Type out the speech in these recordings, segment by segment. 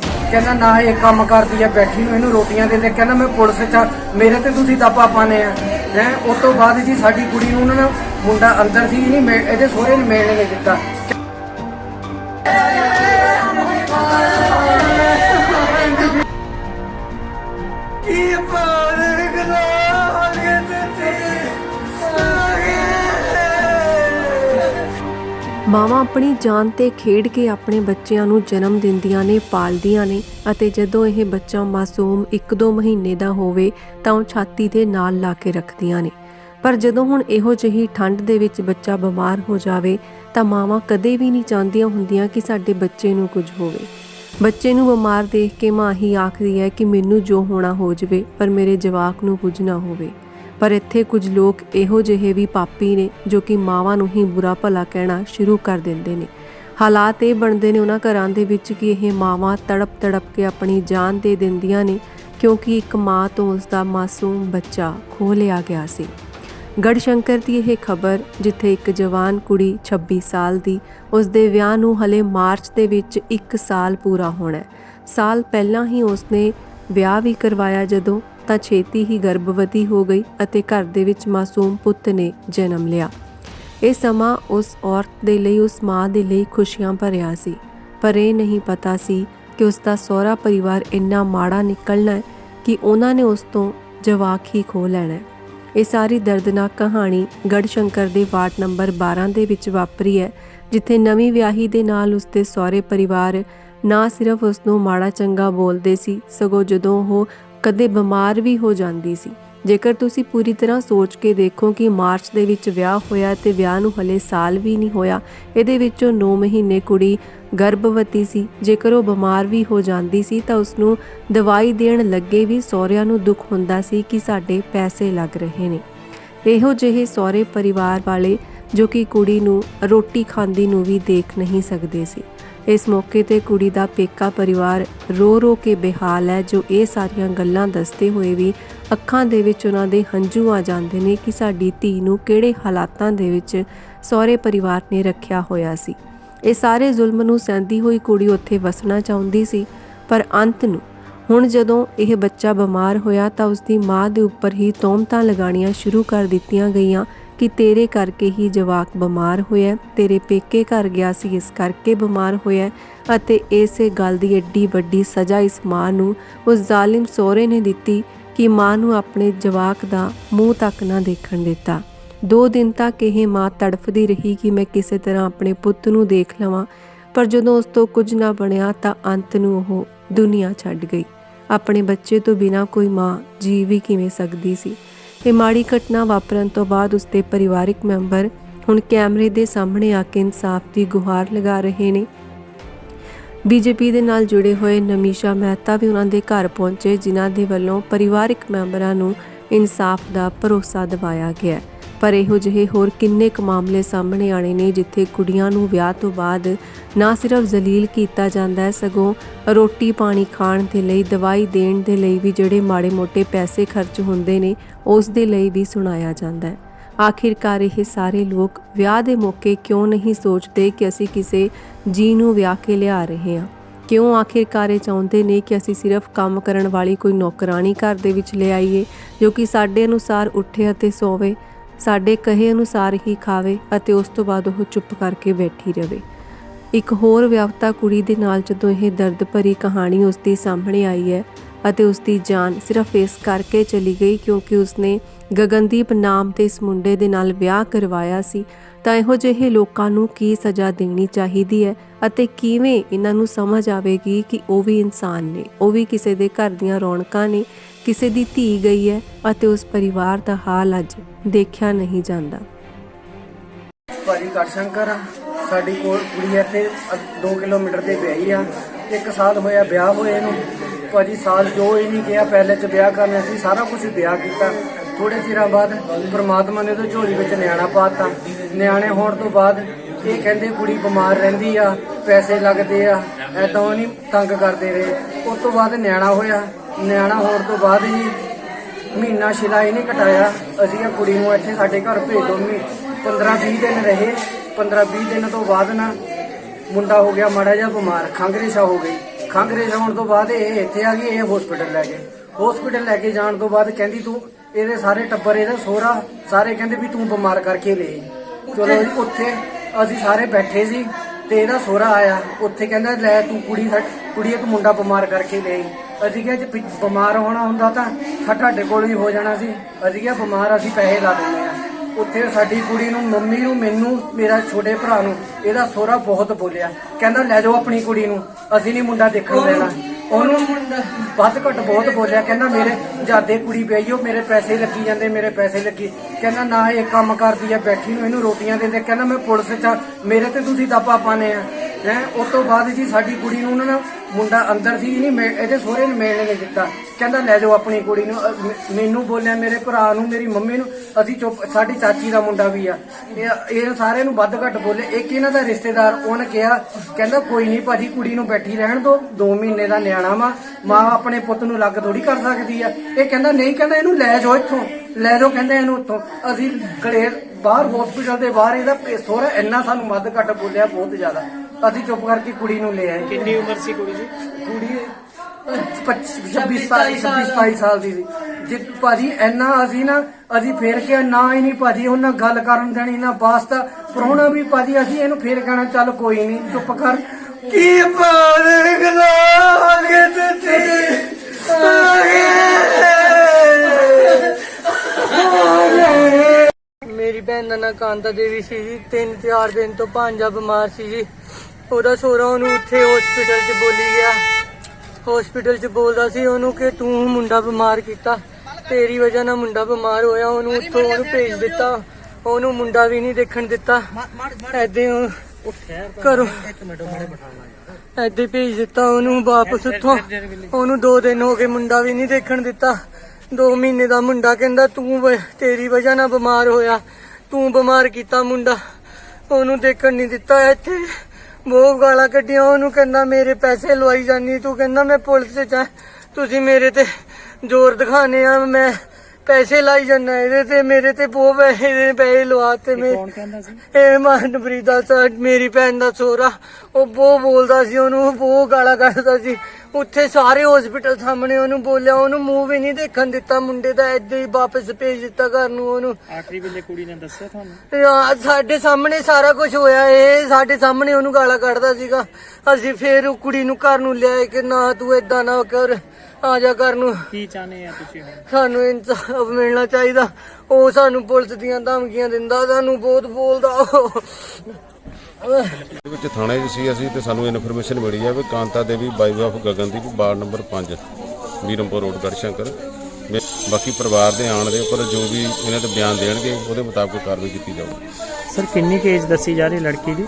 ਕਹਿੰਦਾ, ਨਾ, ਇਹ ਕੰਮ ਕਰਦੀ ਆ, ਬੈਠੀ ਨੂੰ ਇਹਨੂੰ ਰੋਟੀਆਂ ਦੇ ਦੇ। ਕਹਿੰਦਾ, ਮੈਂ ਪੁਲਿਸ ਚ ਮੇਰੇ ਤੇ ਤੁਸੀਂ ਦਾਪਾ ਪਾਣੇ ਆ। ਹੈ, ਉਸ ਤੋਂ ਬਾਅਦ ਜੀ ਸਾਡੀ ਕੁੜੀ ਨੂੰ ਉਹਨਾਂ ਨੇ ਮੁੰਡਾ ਅੰਦਰ ਸੀ ਨਹੀਂ ਮਿਲ- ਇਹਦੇ ਸਹੁਰੇ ਨੇ ਮਿਲਣ ਨਹੀਂ ਦਿੱਤਾ। ਕੀ ਪਾਉਣੇ ਮਾਵਾਂ ਆਪਣੀ ਜਾਨ ਤੇ ਖੇਡ ਕੇ ਆਪਣੇ ਬੱਚਿਆਂ ਨੂੰ ਜਨਮ ਦਿੰਦੀਆਂ ਨੇ, ਪਾਲਦੀਆਂ ਨੇ ਅਤੇ ਜਦੋਂ ਇਹ ਬੱਚਾ ਮਾਸੂਮ 1-2 ਮਹੀਨੇ ਦਾ ਹੋਵੇ ਤਾਂ ਉਹ ਛਾਤੀ ਦੇ ਨਾਲ ਲਾ ਕੇ ਰੱਖਦੀਆਂ ਨੇ। ਪਰ ਜਦੋਂ ਹੁਣ ਇਹੋ ਜਿਹੀ ਠੰਡ ਦੇ ਵਿੱਚ ਬੱਚਾ ਬਿਮਾਰ ਹੋ ਜਾਵੇ ਤਾਂ ਮਾਵਾਂ ਕਦੇ ਵੀ ਨਹੀਂ ਚਾਹੁੰਦੀਆਂ ਹੁੰਦੀਆਂ ਕਿ ਸਾਡੇ ਬੱਚੇ ਨੂੰ ਕੁਝ ਹੋਵੇ। ਬੱਚੇ ਨੂੰ ਬਿਮਾਰ ਦੇਖ ਕੇ ਮਾਂ ਹੀ ਆਖਦੀ ਹੈ ਕਿ ਮੈਨੂੰ ਜੋ ਹੋਣਾ ਹੋ ਜਵੇ, ਪਰ ਮੇਰੇ ਜਵਾਕ ਨੂੰ ਕੁਝ ਨਾ ਹੋਵੇ। ਪਰ ਇੱਥੇ ਕੁਝ ਲੋਕ ਇਹੋ ਜਿਹੇ ਵੀ ਪਾਪੀ ਨੇ ਜੋ ਕਿ ਮਾਵਾਂ ਨੂੰ ਹੀ ਬੁਰਾ ਭਲਾ ਕਹਿਣਾ ਸ਼ੁਰੂ ਕਰ ਦਿੰਦੇ ਨੇ। ਹਾਲਾਤ ਇਹ ਬਣਦੇ ਨੇ ਉਹਨਾਂ ਘਰਾਂ ਦੇ ਵਿੱਚ ਕਿ ਇਹ ਮਾਵਾਂ ਤੜਪ ਤੜਪ ਕੇ ਆਪਣੀ ਜਾਨ ਦੇ ਦਿੰਦੀਆਂ ਨੇ, ਕਿਉਂਕਿ ਇੱਕ ਮਾਂ ਤੋਂ ਉਸ ਦਾ ਮਾਸੂਮ ਬੱਚਾ ਖੋਹ ਲਿਆ ਗਿਆ ਸੀ। ਗੜਸ਼ੰਕਰ ਦੀ ਇਹ ਖਬਰ, ਜਿੱਥੇ ਇੱਕ ਜਵਾਨ ਕੁੜੀ 26 ਸਾਲ ਦੀ ਉਸ ਦੇ ਵਿਆਹ ਨੂੰ ਹਲੇ ਮਾਰਚ ਦੇ ਵਿੱਚ 1 ਸਾਲ ਪੂਰਾ ਹੋਣਾ ਹੈ। ਸਾਲ ਪਹਿਲਾਂ ਹੀ ਉਸਨੇ ਵਿਆਹ ਵੀ ਕਰਵਾਇਆ ਜਦੋਂ ਤਾਂ ਛੇਤੀ ਹੀ ਗਰਭਵਤੀ ਹੋ ਗਈ ਅਤੇ ਘਰ ਦੇ ਵਿੱਚ ਮਾਸੂਮ ਪੁੱਤ ਨੇ ਜਨਮ ਲਿਆ। ਇਹ ਸਮਾਂ ਉਸ ਔਰਤ ਦੇ ਲਈ, ਉਸ ਮਾਂ ਦੇ ਲਈ ਖੁਸ਼ੀਆਂ ਭਰਿਆ ਸੀ। ਪਰ ਇਹ ਨਹੀਂ ਪਤਾ ਸੀ ਕਿ ਉਸ ਦਾ ਸਹੁਰਾ ਪਰਿਵਾਰ ਇੰਨਾ ਮਾੜਾ ਨਿਕਲਣਾ ਹੈ ਕਿ ਉਹਨਾਂ ਨੇ ਉਸ ਤੋਂ ਜਵਾਕ ਹੀ ਖੋ ਲੈਣਾ ਹੈ। ਇਹ ਸਾਰੀ ਦਰਦਨਾਕ ਕਹਾਣੀ ਗੜਸ਼ੰਕਰ ਦੇ ਵਾਰਡ ਨੰਬਰ 12 ਦੇ ਵਿੱਚ ਵਾਪਰੀ ਹੈ, ਜਿੱਥੇ ਨਵੀਂ ਵਿਆਹੀ ਦੇ ਨਾਲ ਉਸਦੇ ਸਹੁਰੇ ਪਰਿਵਾਰ ਨਾ ਸਿਰਫ ਉਸ ਨੂੰ ਮਾੜਾ ਚੰਗਾ ਬੋਲਦੇ ਸੀ, ਸਗੋਂ ਜਦੋਂ ਉਹ ਕਦੇ ਬਿਮਾਰ ਵੀ ਹੋ ਜਾਂਦੀ ਸੀ। ਜੇਕਰ ਤੁਸੀਂ ਪੂਰੀ ਤਰ੍ਹਾਂ ਸੋਚ ਕੇ ਦੇਖੋ ਕਿ ਮਾਰਚ ਦੇ ਵਿੱਚ ਵਿਆਹ ਹੋਇਆ ਤੇ ਵਿਆਹ ਨੂੰ ਹਲੇ ਸਾਲ ਵੀ ਨਹੀਂ ਹੋਇਆ, ਇਹਦੇ ਵਿੱਚੋਂ 9 ਮਹੀਨੇ ਕੁੜੀ ਗਰਭਵਤੀ ਸੀ। ਜੇਕਰ ਉਹ ਬਿਮਾਰ ਵੀ ਹੋ ਜਾਂਦੀ ਸੀ ਤਾਂ ਉਸ ਨੂੰ ਦਵਾਈ ਦੇਣ ਲੱਗੇ ਵੀ ਸਹੁਰਿਆਂ ਨੂੰ ਦੁੱਖ ਹੁੰਦਾ ਸੀ ਕਿ ਸਾਡੇ ਪੈਸੇ ਲੱਗ ਰਹੇ ਨੇ। ਇਹੋ ਜਿਹੇ ਸਹੁਰੇ ਪਰਿਵਾਰ ਵਾਲੇ ਜੋ ਕਿ ਕੁੜੀ ਨੂੰ ਰੋਟੀ ਖਾਂਦੀ ਨੂੰ ਵੀ ਦੇਖ ਨਹੀਂ ਸਕਦੇ ਸੀ। ਇਸ ਮੌਕੇ ਤੇ ਕੁੜੀ ਦਾ ਪੇਕਾ ਪਰਿਵਾਰ ਰੋ ਰੋ ਕੇ ਬੇਹਾਲ ਹੈ, ਜੋ ਇਹ ਸਾਰੀਆਂ ਗੱਲਾਂ ਦੱਸਦੇ ਹੋਏ ਵੀ ਅੱਖਾਂ ਦੇ ਵਿੱਚ ਉਹਨਾਂ ਦੇ ਹੰਝੂ ਆ ਜਾਂਦੇ ਨੇ ਕਿ ਸਾਡੀ ਧੀ ਨੂੰ ਕਿਹੜੇ ਹਾਲਾਤਾਂ ਦੇ ਵਿੱਚ ਸਹੁਰੇ ਪਰਿਵਾਰ ਨੇ ਰੱਖਿਆ ਹੋਇਆ ਸੀ। ਇਹ ਸਾਰੇ ਜ਼ੁਲਮ ਨੂੰ ਸਹਿੰਦੀ ਹੋਈ ਕੁੜੀ ਉੱਥੇ ਵਸਣਾ ਚਾਹੁੰਦੀ ਸੀ, ਪਰ ਅੰਤ ਨੂੰ ਹੁਣ ਜਦੋਂ ਇਹ ਬੱਚਾ ਬਿਮਾਰ ਹੋਇਆ ਤਾਂ ਉਸ ਦੀ ਮਾਂ ਦੇ ਉੱਪਰ ਹੀ ਤੋਮਤਾਂ ਲਗਾਣੀਆਂ ਸ਼ੁਰੂ ਕਰ ਦਿੱਤੀਆਂ ਗਈਆਂ ਕਿ ਤੇਰੇ ਕਰਕੇ ਹੀ ਜਵਾਕ ਬਿਮਾਰ ਹੋਇਆ ਤੇਰੇ ਪੇਕੇ ਘਰ ਗਿਆ ਸੀ, ਇਸ ਕਰਕੇ ਬਿਮਾਰ ਹੋਇਆ ਅਤੇ ਇਸੇ ਗੱਲ ਦੀ ਏਡੀ ਵੱਡੀ ਸਜ਼ਾ ਇਸ ਮਾਂ ਨੂੰ, ਉਸ ਜ਼ਾਲਿਮ ਸਹੁਰੇ ਨੇ ਦਿੱਤੀ ਕਿ ਮਾਂ ਨੂੰ ਆਪਣੇ ਜਵਾਕ ਦਾ ਮੂੰਹ ਤੱਕ ਨਾ ਦੇਖਣ ਦਿੱਤਾ। ਦੋ ਦਿਨ ਤੱਕ ਇਹ ਮਾਂ ਤੜਫਦੀ ਰਹੀ ਕਿ ਮੈਂ ਕਿਸੇ ਤਰ੍ਹਾਂ ਆਪਣੇ ਪੁੱਤ ਨੂੰ ਦੇਖ ਲਵਾਂ, ਪਰ ਜਦੋਂ ਉਸ ਤੋਂ ਕੁਝ ਨਾ ਬਣਿਆ ਤਾਂ ਅੰਤ ਨੂੰ ਉਹ ਦੁਨੀਆ ਛੱਡ ਗਈ। ਆਪਣੇ ਬੱਚੇ ਤੋਂ ਬਿਨਾ ਕੋਈ ਮਾਂ ਜੀ ਵੀ ਕਿਵੇਂ ਸਕਦੀ ਸੀ ਇਹ ਮਾੜੀ ਘਟਨਾ ਵਾਪਰਨ ਤੋਂ ਬਾਅਦ ਉਸਦੇ ਪਰਿਵਾਰਕ ਮੈਂਬਰ ਹੁਣ ਕੈਮਰੇ ਦੇ ਸਾਹਮਣੇ ਆ ਕੇ ਇਨਸਾਫ ਦੀ ਗੁਹਾਰ ਲਗਾ ਰਹੇ ਨੇ ਬੀਜੇਪੀ ਦੇ ਨਾਲ ਜੁੜੇ ਹੋਏ ਨਮੀਸ਼ਾ ਮਹਿਤਾ ਵੀ ਉਹਨਾਂ ਦੇ ਘਰ ਪਹੁੰਚੇ, ਜਿਨ੍ਹਾਂ ਦੇ ਵੱਲੋਂ ਪਰਿਵਾਰਕ ਮੈਂਬਰਾਂ ਨੂੰ ਇਨਸਾਫ ਦਾ ਭਰੋਸਾ ਦਿਵਾਇਆ ਗਿਆ ਹੈ। ਪਰ ਇਹੋ ਜਿਹੇ ਹੋਰ ਕਿੰਨੇ ਕੁ ਮਾਮਲੇ ਸਾਹਮਣੇ ਆਣੇ ਨੇ ਜਿੱਥੇ ਕੁੜੀਆਂ ਨੂੰ ਵਿਆਹ ਤੋਂ ਬਾਅਦ ਨਾ ਸਿਰਫ ਜ਼ਲੀਲ ਕੀਤਾ ਜਾਂਦਾ ਹੈ, ਸਗੋਂ ਰੋਟੀ ਪਾਣੀ ਖਾਣ ਦੇ ਲਈ, ਦਵਾਈ ਦੇਣ ਦੇ ਲਈ ਵੀ ਜਿਹੜੇ ਮਾੜੇ-ਮੋਟੇ ਪੈਸੇ ਖਰਚ ਹੁੰਦੇ ਨੇ, ਉਸ ਦੇ ਲਈ ਵੀ ਸੁਣਾਇਆ ਜਾਂਦਾ ਹੈ। ਆਖਿਰਕਾਰ ਇਹ ਸਾਰੇ ਲੋਕ ਵਿਆਹ ਦੇ ਮੌਕੇ ਕਿਉਂ ਨਹੀਂ ਸੋਚਦੇ ਕਿ ਅਸੀਂ ਕਿਸੇ ਜੀ ਨੂੰ ਵਿਆਹ ਕੇ ਲਿਆ ਰਹੇ ਹਾਂ? ਕਿਉਂ ਆਖਿਰਕਾਰ ਇਹ ਚਾਹੁੰਦੇ ਨੇ ਕਿ ਅਸੀਂ ਸਿਰਫ ਕੰਮ ਕਰਨ ਵਾਲੀ ਕੋਈ ਨੌਕਰਾਨੀ ਘਰ ਦੇ ਵਿੱਚ ਲਿਆਈਏ ਜੋ ਕਿ ਸਾਡੇ ਅਨੁਸਾਰ ਉੱਠੇ ਅਤੇ ਸੋਵੇ? ਸਾਡੇ ਕਹੇ ਅਨੁਸਾਰ ਹੀ ਖਾਵੇ ਅਤੇ ਉਸ ਤੋਂ ਬਾਅਦ ਉਹ ਚੁੱਪ ਕਰਕੇ ਬੈਠੀ ਰਵੇ। ਇੱਕ ਹੋਰ ਵਿਆਹਤਾ ਕੁੜੀ ਦੇ ਨਾਲ ਜਦੋਂ ਇਹ ਦਰਦ ਭਰੀ ਕਹਾਣੀ ਉਸ ਦੀ ਸਾਹਮਣੇ ਆਈ ਹੈ ਅਤੇ ਉਸ ਦੀ ਜਾਨ ਸਿਰਫ ਇਸ ਕਰਕੇ ਚਲੀ ਗਈ ਕਿਉਂਕਿ ਉਸਨੇ ਗਗਨਦੀਪ ਨਾਮ ਦੇ ਇਸ ਮੁੰਡੇ ਦੇ ਨਾਲ ਵਿਆਹ ਕਰਵਾਇਆ ਸੀ, ਤਾਂ ਇਹੋ ਜਿਹੇ ਲੋਕਾਂ ਨੂੰ ਕੀ ਸਜ਼ਾ ਦੇਣੀ ਚਾਹੀਦੀ ਹੈ ਅਤੇ ਕਿਵੇਂ ਇਹਨਾਂ ਨੂੰ ਸਮਝ ਆਵੇਗੀ ਕਿ ਉਹ ਵੀ ਇਨਸਾਨ ਨੇ, ਉਹ ਵੀ ਕਿਸੇ ਦੇ ਘਰ ਦੀਆਂ ਰੌਣਕਾਂ ਨੇ ਕਿਸੇ ਦੀ ਧੀ ਗਈ ਹੈ ਅਤੇ ਉਸ ਪਰਿਵਾਰ ਦਾ ਹਾਲ ਅੱਜ ਦੇਖਿਆ ਨਹੀਂ ਜਾਂਦਾ। ਭਾਜੀ ਗੜਸ਼ੰਕਰ ਆ ਸਾਡੀ ਕੋਲ ਕੁੜੀ ਇੱਥੇ 2 ਕਿਲੋਮੀਟਰ ਤੇ ਵਿਆਹੀ ਆ। ਇੱਕ ਸਾਲ ਹੋਇਆ ਵਿਆਹ ਹੋਏ ਨੂੰ। ਭਾਜੀ ਸਾਲ ਜੋ ਹੀ ਨਹੀਂ ਗਿਆ ਪਹਿਲੇ ਚ ਵਿਆਹ ਕਰਨਾ ਸੀ, ਸਾਰਾ ਕੁਝ ਵਿਆਹ ਕੀਤਾ। ਥੋੜੇ ਚਿਰਾਂ ਬਾਅਦ ਪ੍ਰਮਾਤਮਾ ਨੇ ਤਾਂ ਝੋਲੀ ਵਿੱਚ ਨਿਆਣਾ ਪਾਤਾ। ਨਿਆਣੇ ਹੋਣ ਤੋਂ ਬਾਅਦ ਇਹ ਕਹਿੰਦੇ ਕੁੜੀ ਬਿਮਾਰ ਰਹਿੰਦੀ ਆ, ਪੈਸੇ ਲੱਗਦੇ ਆ ਐਦਾਂ ਨਹੀਂ ਤੰਗ ਕਰਦੇ ਰਹੇ। ਉਸ ਤੋਂ ਬਾਅਦ ਨਿਆਣਾ ਹੋਇਆ। ਨਿਆਣਾ ਹੋਣ ਤੋਂ ਬਾਅਦ ਹੀ ਮਹੀਨਾ ਸ਼ਿਲਾ ਹੀ ਨਹੀਂ ਕਟਾਇਆ। ਅਸੀਂ ਇਹ ਕੁੜੀ ਨੂੰ ਇੱਥੇ ਸਾਡੇ ਘਰ ਭੇਜ ਦੋ ਮੀ 15 20 ਦਿਨ ਰਹੇ। 15 20 ਦਿਨ ਤੋਂ ਬਾਅਦ ਨਾ ਮੁੰਡਾ ਹੋ ਗਿਆ ਮਾੜਾ ਜਿਹਾ ਬਿਮਾਰ। ਖੰਘ ਰੇਸ਼ਾ ਹੋ ਗਈ। ਖੰਘ ਰੇਜ ਹੋਣ ਤੋਂ ਬਾਅਦ ਇਹ ਇੱਥੇ ਆ ਗਈ ਇਹ ਹਸਪੀਟਲ ਲੈ ਗਏ। ਹਸਪੀਟਲ ਲੈ ਕੇ ਜਾਣ ਤੋਂ ਬਾਅਦ ਕਹਿੰਦੀ ਤੂੰ ਇਹਦੇ ਸਾਰੇ ਟੱਬਰ ਇਹਦਾ ਸੋਹਰਾ ਸਾਰੇ ਕਹਿੰਦੇ ਵੀ ਤੂੰ ਬਿਮਾਰ ਕਰਕੇ ਲੈ। ਚਲੋ ਜੀ ਉੱਥੇ ਅਸੀਂ ਸਾਰੇ ਬੈਠੇ ਸੀ ਤੇ ਇਹਦਾ ਸੋਹਰਾ ਆਇਆ। ਉੱਥੇ ਕਹਿੰਦਾ ਲੈ ਤੂੰ ਕੁੜੀ ਕੁੜੀ ਇੱਕ ਮੁੰਡਾ ਬਿਮਾਰ ਕਰਕੇ ਲੈ ਅਸੀਂ ਕਿਹਾ ਜੇ ਪਿ- ਬਿਮਾਰ ਹੋਣਾ ਹੁੰਦਾ ਤਾਂ ਸਾ- ਤੁਹਾਡੇ ਕੋਲ ਵੀ ਹੋ ਜਾਣਾ ਸੀ। ਅਸੀਂ ਕਿਹਾ ਬਿਮਾਰ ਅਸੀਂ ਪੈਸੇ ਲਾ ਦਿੰਦੇ ਆ ਉੱਥੇ ਸਾਡੀ ਕੁੜੀ ਨੂੰ ਮੰਮੀ ਨੂੰ ਮੈਨੂੰ ਮੇਰਾ ਛੋਟੇ ਭਰਾ ਨੂੰ ਇਹਦਾ ਸੋਹਰਾ ਬਹੁਤ ਬੋਲਿਆ। ਕਹਿੰਦਾ ਲੈ ਜਾਓ ਆਪਣੀ ਕੁੜੀ ਨੂੰ ਅਸੀਂ ਨਹੀਂ ਮੁੰਡਾ ਦੇਖਣ ਦੇਣਾ। ਉਹਨੂੰ ਵੱਧ ਘੱਟ ਬਹੁਤ ਬੋਲਿਆ। ਕਹਿੰਦਾ ਮੇਰੇ ਜਾਦੇ ਕੁੜੀ ਪਈ ਉਹ ਮੇਰੇ ਪੈਸੇ ਲੱਗੀ ਜਾਂਦੇ ਮੇਰੇ ਪੈਸੇ ਲੱਗੀ। ਕਹਿੰਦਾ ਨਾ ਇਹ ਕੰਮ ਕਰਦੀ ਆ ਬੈਠੀ ਨੂੰ ਇਹਨੂੰ ਰੋਟੀਆਂ ਦੇ ਦੇ ਕਹਿੰਦਾ ਮੈਂ ਪੁਲਿਸ ਚ ਆ, ਮੇਰੇ ਤੇ ਤੁਸੀਂ ਦਾਪਾ ਪਾਣੇ ਆ। ਹੈ ਉਸ ਤੋਂ ਬਾਅਦ ਜੀ ਸਾਡੀ ਕੁੜੀ ਨੂੰ ਉਹਨਾਂ ਨੇ ਮੁੰਡਾ ਅੰਦਰ ਸੀ ਨਹੀਂ ਮਿਲ- ਇਹਦੇ ਸਹੁਰੇ ਨੇ ਮਿਲਣ ਨਹੀਂ ਦਿੱਤਾ। ਕਹਿੰਦਾ ਲੈ ਜਾਓ ਆਪਣੀ ਕੁੜੀ ਨੂੰ ਅ, ਮ- ਮੈਨੂੰ ਬੋਲਿਆ ਮੇਰੇ ਭਰਾ ਨੂੰ ਮੇਰੀ ਮੰਮੀ ਨੂੰ ਅਸੀਂ ਚੁੱਪ ਸਾਡੀ ਚਾਚੀ ਦਾ ਮੁੰਡਾ ਵੀ ਆ। ਇਹ ਇਹ ਸਾਰੇ ਨੂੰ ਵੱਧ ਘੱਟ ਬੋਲੇ। ਇੱਕ ਇਹਨਾਂ ਦਾ ਰਿਸ਼ਤੇਦਾਰ ਉਹਨੇ ਕਿਹਾ ਕਹਿੰਦਾ ਕੋਈ ਨਹੀਂ ਭਾਜੀ ਕੁੜੀ ਨੂੰ ਬੈਠੀ ਰਹਿਣ ਦੋ 2 ਮਹੀਨੇ ਦਾ ਨਿਆਣਾ ਵਾ ਮਾਂ ਆਪਣੇ ਪੁੱਤ ਨੂੰ ਲੱਗ ਥੋੜੀ ਕਰ ਸਕਦੀ ਆ। ਇਹ ਕਹਿੰਦਾ ਨਹੀਂ ਕਹਿੰਦਾ ਇਹਨੂੰ ਲੈ ਜਾਓ ਇੱਥੋਂ ਲੈ ਜਾਓ ਕਹਿੰਦਾ ਇਹਨੂੰ ਉੱਥੋਂ। ਅਸੀਂ ਗਲੇ ਬਾਹਰ ਹਸਪੀਟਲ ਦੇ ਬਾਹਰ ਇਹਦਾ ਸੋਹਰਾ ਇੰਨਾ ਸਾਨੂੰ ਵੱਧ ਘੱਟ ਬੋਲਿਆ ਬਹੁਤ ਜ਼ਿਆਦਾ। ਅਸੀਂ ਚੁੱਪ ਕਰਕੇ ਕੁੜੀ ਨੂੰ ਲੈ ਆਏ। ਕਿੰਨੀ ਉਮਰ ਸੀ ਕੁੜੀ ਦੀ? ਕੁੜੀ 26 27 27 ਸਾਲ ਦੀ ਸੀ। ਜੇ ਭਾਜੀ ਇੰਨਾ ਅਸੀਂ ਨਾ ਅਸੀਂ ਫੇਰ ਕੇ ਨਾ ਹੀ ਨਹੀਂ ਭਾਜੀ ਉਹਨਾਂ ਗੱਲ ਕਰਨ ਦੇਣੀ ਨਾ ਵਾਸਤਾ। ਪ੍ਰਾਹੁਣਾ ਵੀ ਭਾਜੀ ਅਸੀਂ ਇਹਨੂੰ ਫੇਰ ਕਹਿਣਾ ਚੱਲ ਕੋਈ ਨਹੀਂ ਚੁੱਪ ਕਰ। ਕੀ ਗਲਾਗੇ ਤੇ ਮੇਰੀ ਭੈਣ ਦਾ ਨਾਂ ਕਾਂਤਾ ਦੇਵੀ ਸੀ ਜੀ। ਤਿੰਨ ਚਾਰ ਦਿਨ ਤੋਂ ਭਾਂਜਾ ਬਿਮਾਰ ਸੀ ਜੀ। ਉਹਦਾ ਸੋਹਰਾ ਉਹਨੂੰ ਉੱਥੇ ਹਸਪੀਟਲ 'ਚ ਬੋਲੀ ਗਿਆ। ਹਸਪੀਟਲ 'ਚ ਬੋਲਦਾ ਸੀ ਉਹਨੂੰ ਕਿ ਤੂੰ ਮੁੰਡਾ ਬਿਮਾਰ ਕੀਤਾ। ਤੇਰੀ ਵਜ੍ਹਾ ਨਾਲ ਮੁੰਡਾ ਬਿਮਾਰ ਹੋਇਆ ਉਹਨੂੰ ਉੱਥੋਂ ਉਹਨੂੰ ਭੇਜ ਦਿੱਤਾ। ਉਹਨੂੰ ਮੁੰਡਾ ਵੀ ਨਹੀਂ ਦੇਖਣ ਦਿੱਤਾ। ਐਦਾਂ ਕਰੋ ਐਦਾਂ ਭੇਜ ਦਿੱਤਾ ਉਹਨੂੰ ਵਾਪਸ ਉੱਥੋਂ। ਉਹਨੂੰ 2 ਦਿਨ ਹੋ ਗਏ ਮੁੰਡਾ ਵੀ ਨਹੀਂ ਦੇਖਣ ਦਿੱਤਾ। 2 ਮਹੀਨੇ ਦਾ ਮੁੰਡਾ ਕਹਿੰਦਾ ਤੂੰ ਤੇਰੀ ਵਜ੍ਹਾ ਨਾਲ ਬਿਮਾਰ ਹੋਇਆ। ਤੂੰ ਬਿਮਾਰ ਕੀਤਾ ਮੁੰਡਾ। ਉਹਨੂੰ ਦੇਖਣ ਨਹੀਂ ਦਿੱਤਾ। ਇੱਥੇ ਬਹੁਤ ਗਾਲਾਂ ਕੱਢੀਆਂ ਉਹਨੂੰ ਕਹਿੰਦਾ ਮੇਰੇ ਪੈਸੇ ਲਵਾਈ ਜਾਨੀ ਤੂੰ ਕਹਿੰਦਾ ਮੈਂ ਪੁਲਿਸ 'ਚ ਆ। ਤੁਸੀਂ ਮੇਰੇ ਤੇ ਜ਼ੋਰ ਦਿਖਾਣੇ ਆ ਮੈਂ ਪੈਸੇ ਲਾਈ ਜਾਂਦਾ ਇਹਦੇ ਤੇ ਮੇਰੇ ਤੇ ਬਹੁਤ ਪੈਸੇ ਦੇ ਪੈਸੇ ਲਵਾਤੇ ਮੈਂ ਕੌਣ ਕਹਿੰਦਾ ਸੀ? ਇਹ ਮਨਪ੍ਰੀਤ ਦਾ ਮੇਰੀ ਭੈਣ ਦਾ ਸੋਹਰਾ ਉਹ ਬਹੁਤ ਬੋਲਦਾ ਸੀ ਉਹਨੂੰ ਬਹੁਤ ਗਾਲਾਂ ਕੱਢਦਾ ਸੀ। ਉੱਥੇ ਸਾਰੇ ਹਸਪੀਟਲ ਸਾਹਮਣੇ ਉਹਨੂੰ ਬੋਲਿਆ ਉਹਨੂੰ ਮੂੰਹ ਵੀ ਨਹੀਂ ਦੇਖਣ ਦਿੱਤਾ ਮੁੰਡੇ ਦਾ ਏਦਾਂ ਹੀ ਵਾਪਸ ਭੇਜ ਦਿੱਤਾ ਘਰ ਨੂੰ ਉਹਨੂੰ। ਆਖਰੀ ਵੇਲੇ ਕੁੜੀ ਨੇ ਦੱਸਿਆ ਤੁਹਾਨੂੰ? ਯਾਰ ਸਾਡੇ ਸਾਹਮਣੇ ਸਾਰਾ ਕੁਝ ਹੋਇਆ ਇਹ ਸਾਡੇ ਸਾਹਮਣੇ ਉਹਨੂੰ ਗਾਲਾਂ ਕੱਢਦਾ ਸੀਗਾ। ਅਸੀਂ ਫੇਰ ਉਹ ਕੁੜੀ ਨੂੰ ਘਰ ਨੂੰ ਲਿਆਏ ਕਿ ਨਾ ਤੂੰ ਏਦਾਂ ਨਾ ਕਰ ਆ ਜਾ ਘਰ ਨੂੰ। ਕੀ ਚਾਹਨੇ ਆ ਤੁਸੀਂ ਹੁਣ? ਸਾਨੂੰ ਇਨਸਾਫ ਮਿਲਣਾ ਚਾਹੀਦਾ। ਉਹ ਸਾਨੂੰ ਪੁਲਿਸ ਦੀਆਂ ਧਮਕੀਆਂ ਦਿੰਦਾ ਸਾਨੂੰ ਬਹੁਤ ਬੋਲਦਾ। ਉਹ ਦੇ ਵਿੱਚ ਥਾਣੇ 'ਚ ਸੀ ਅਸੀਂ ਤੇ ਸਾਨੂੰ ਇਨਫੋਰਮੇਸ਼ਨ ਮਿਲੀ ਹੈ ਵੀ Kanta Devi by of Gagandeep ward number 5 Mirampur road Garhshankar. ਬਾਕੀ ਪਰਿਵਾਰ ਦੇ ਆਣ ਦੇ ਉੱਪਰ ਜੋ ਵੀ ਇਹਨਾਂ ਦੇ ਬਿਆਨ ਦੇਣਗੇ ਉਹਦੇ ਮੁਤਾਬਕ ਕਾਰਵਾਈ ਕੀਤੀ ਜਾਊਗੀ। ਸਰ ਕਿੰਨੀ ਕੇਜ ਦੱਸੀ ਜਾ ਰਹੀ ਲੜਕੀ ਦੀ?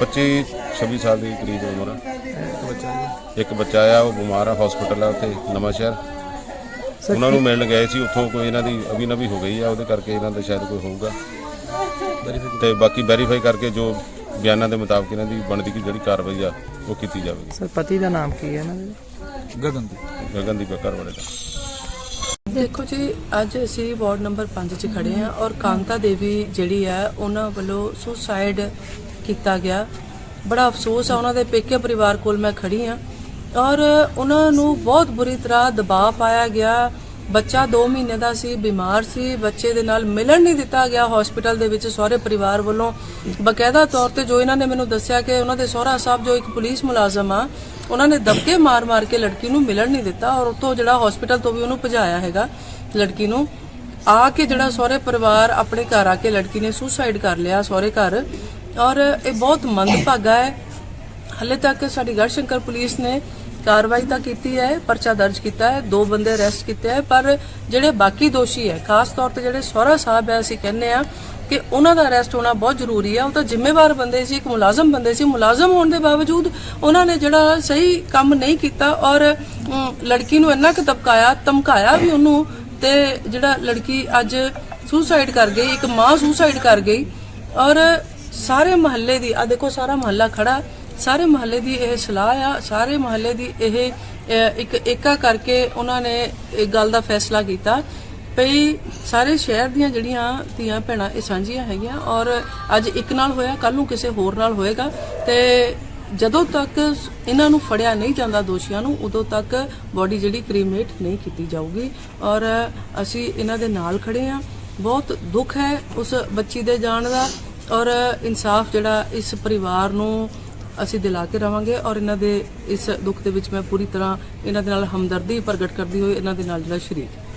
25 26 ਸਾਲ ਦੀ। ਕਰੀਬ ਉਮਰ ਆ। ਇੱਕ ਬੱਚਾ ਆ ਉਹ ਬਿਮਾਰ ਆ ਹਸਪੀਟਲ ਆ ਉੱਥੇ ਨਵਾਂ ਸ਼ਹਿਰ। ਉਹਨਾਂ ਨੂੰ ਮਿਲਣ ਗਏ ਸੀ ਉੱਥੋਂ ਕੋਈ ਇਹਨਾਂ ਦੀ ਅਭੀ ਨਵੀ ਹੋ ਗਈ ਆ ਉਹਦੇ ਕਰਕੇ ਇਹਨਾਂ ਦਾ ਸ਼ਾਇਦ ਕੋਈ ਹੋਊਗਾ। ਤੇ ਬਾਕੀ ਵੈਰੀਫਾਈ ਕਰਕੇ ਜੋ ਬਿਆਨਾਂ ਦੇ ਮੁਤਾਬਕ ਇਹਨਾਂ ਦੀ ਬਣਦੀ ਕੀ ਜਿਹੜੀ ਕਾਰਵਾਈ ਆ ਉਹ ਕੀਤੀ ਜਾਵੇਗੀ। ਸਰ ਪਤੀ ਦਾ ਨਾਮ ਕੀ ਹੈ ਇਹਨਾਂ ਦੇ? ਗਗਨਦੀਪ। ਘਰ ਵਾਲੇ ਦਾ। ਦੇਖੋ ਜੀ ਅੱਜ ਅਸੀਂ ਵਾਰਡ ਨੰਬਰ 5 'ਚ ਖੜੇ ਹਾਂ ਔਰ ਕਾਂਤਾ ਦੇਵੀ ਜਿਹੜੀ ਹੈ ਉਹਨਾਂ ਵੱਲੋਂ ਸੁਸਾਈਡ ਕੀਤਾ ਗਿਆ। ਬੜਾ ਅਫਸੋਸ ਆ ਉਹਨਾਂ ਦੇ ਪੇਕੇ ਪਰਿਵਾਰ ਕੋਲ ਮੈਂ ਖੜੀ ਹਾਂ ਔਰ ਉਹਨਾਂ ਨੂੰ ਬਹੁਤ ਬੁਰੀ ਤਰ੍ਹਾਂ ਦਬਾਅ ਪਾਇਆ ਗਿਆ। ਬੱਚਾ 2 ਮਹੀਨੇ ਦਾ ਸੀ, ਬਿਮਾਰ ਸੀ, ਬੱਚੇ ਦੇ ਨਾਲ ਮਿਲਣ ਨਹੀਂ ਦਿੱਤਾ ਗਿਆ ਹਸਪੀਟਲ ਦੇ ਵਿੱਚ ਸਹੁਰੇ ਪਰਿਵਾਰ ਵੱਲੋਂ। ਬਕਾਇਦਾ ਤੌਰ ਤੇ ਜੋ ਇਹਨਾਂ ਨੇ ਮੈਨੂੰ ਦੱਸਿਆ ਕਿ ਉਹਨਾਂ ਦੇ ਸਹੁਰਾ ਸਾਹਿਬ ਜੋ ਇੱਕ ਪੁਲਿਸ ਮੁਲਾਜ਼ਮ ਆ, ਉਹਨਾਂ ਨੇ ਦਬਕੇ ਮਾਰ-ਮਾਰ ਕੇ ਲੜਕੀ ਨੂੰ ਮਿਲਣ ਨਹੀਂ ਦਿੱਤਾ ਔਰ ਉੱਥੋਂ ਜਿਹੜਾ ਹਸਪੀਟਲ ਤੋਂ ਵੀ ਉਹਨੂੰ ਭਜਾਇਆ ਹੈਗਾ ਲੜਕੀ ਨੂੰ। ਆ ਕੇ ਜਿਹੜਾ ਸਹੁਰੇ ਪਰਿਵਾਰ ਆਪਣੇ ਘਰ ਆ ਕੇ ਲੜਕੀ ਨੇ ਸੁਸਾਈਡ ਕਰ ਲਿਆ ਸਹੁਰੇ ਘਰ ਔਰ ਇਹ ਬਹੁਤ ਮੰਦਭਾਗਾ ਹੈ। ਹਲੇ ਤੱਕ ਸਾਡੀ ਗੜਸ਼ੰਕਰ ਪੁਲਿਸ ਨੇ ਕਾਰਵਾਈ ਤਾਂ ਕੀਤੀ ਹੈ, ਪਰਚਾ ਦਰਜ ਕੀਤਾ ਹੈ, ਦੋ ਬੰਦੇ ਅਰੈਸਟ ਕੀਤੇ ਹੈ, ਪਰ ਜਿਹੜੇ ਬਾਕੀ ਦੋਸ਼ੀ ਹੈ, ਖਾਸ ਤੌਰ ਤੇ ਜਿਹੜੇ ਸਹੁਰਾ ਸਾਹਿਬ ਹੈ, ਅਸੀਂ ਕਹਿੰਦੇ ਆ ਕਿ ਉਹਨਾਂ ਦਾ ਅਰੈਸਟ ਹੋਣਾ ਬਹੁਤ ਜ਼ਰੂਰੀ ਹੈ। ਉਹ ਤਾਂ ਜ਼ਿੰਮੇਵਾਰ ਬੰਦੇ ਸੀ, ਇੱਕ ਮੁਲਾਜ਼ਮ ਬੰਦੇ ਸੀ। ਮੁਲਾਜ਼ਮ ਹੋਣ ਦੇ ਬਾਵਜੂਦ ਉਹਨਾਂ ਨੇ ਜਿਹੜਾ ਸਹੀ ਕੰਮ ਨਹੀਂ ਕੀਤਾ ਔਰ ਲੜਕੀ ਨੂੰ ਇੰਨਾ ਕੁ ਦਬਕਾਇਆ ਧਮਕਾਇਆ ਵੀ ਉਹਨੂੰ ਤੇ ਜਿਹੜਾ ਲੜਕੀ ਅੱਜ ਸੁਸਾਈਡ ਕਰ ਗਈ, ਇੱਕ ਮਾਂ ਸੁਸਾਈਡ ਕਰ ਗਈ ਔਰ ਸਾਰੇ ਮਹੱਲੇ ਦੀ ਆ ਦੇਖੋ ਸਾਰਾ ਮਹੱਲਾ ਖੜਾ। ਸਾਰੇ ਮਹੱਲੇ ਦੀ ਇਹ ਸਲਾਹ ਆ, ਸਾਰੇ ਮਹੱਲੇ ਦੀ ਇਹ ਇੱਕ ਏਕਾ ਕਰਕੇ ਉਹਨਾਂ ਨੇ ਇਹ ਗੱਲ ਦਾ ਫੈਸਲਾ ਕੀਤਾ। ਭਈ ਸਾਰੇ ਸ਼ਹਿਰ ਦੀਆਂ ਜਿਹੜੀਆਂ ਧੀਆਂ ਭੈਣਾਂ ਇਹ ਸਾਂਝੀਆਂ ਹੈਗੀਆਂ ਔਰ ਅੱਜ ਇੱਕ ਨਾਲ ਹੋਇਆ ਕੱਲ ਨੂੰ ਕਿਸੇ ਹੋਰ ਨਾਲ ਹੋਏਗਾ, ਤੇ ਜਦੋਂ ਤੱਕ ਇਹਨਾਂ ਨੂੰ ਫੜਿਆ ਨਹੀਂ ਜਾਂਦਾ ਦੋਸ਼ੀਆਂ ਨੂੰ, ਉਦੋਂ ਤੱਕ ਬੋਡੀ ਜਿਹੜੀ ਕ੍ਰੀਮੇਟ ਨਹੀਂ ਕੀਤੀ ਜਾਊਗੀ। ਔਰ ਅਸੀਂ ਇਹਨਾਂ ਦੇ ਨਾਲ ਖੜੇ ਆ। ਬਹੁਤ ਦੁੱਖ ਹੈ ਉਸ ਬੱਚੀ ਦੇ ਜਾਣ ਦਾ ਔਰ ਇਨਸਾਫ ਜਿਹੜਾ ਇਸ ਪਰਿਵਾਰ ਨੂੰ ਅਸੀਂ ਦਿਲਾ ਕੇ ਰਵਾਂਗੇ ਔਰ ਇਹਨਾਂ ਦੇ ਇਸ ਦੁੱਖ ਦੇ ਵਿੱਚ ਮੈਂ ਪੂਰੀ ਤਰ੍ਹਾਂ ਇਹਨਾਂ ਦੇ ਨਾਲ ਹਮਦਰਦੀ ਪ੍ਰਗਟ ਕਰਦੀ ਹੋਈ ਇਹਨਾਂ ਦੇ ਨਾਲ ਜਿਹੜਾ ਸ਼ਰੀਕ।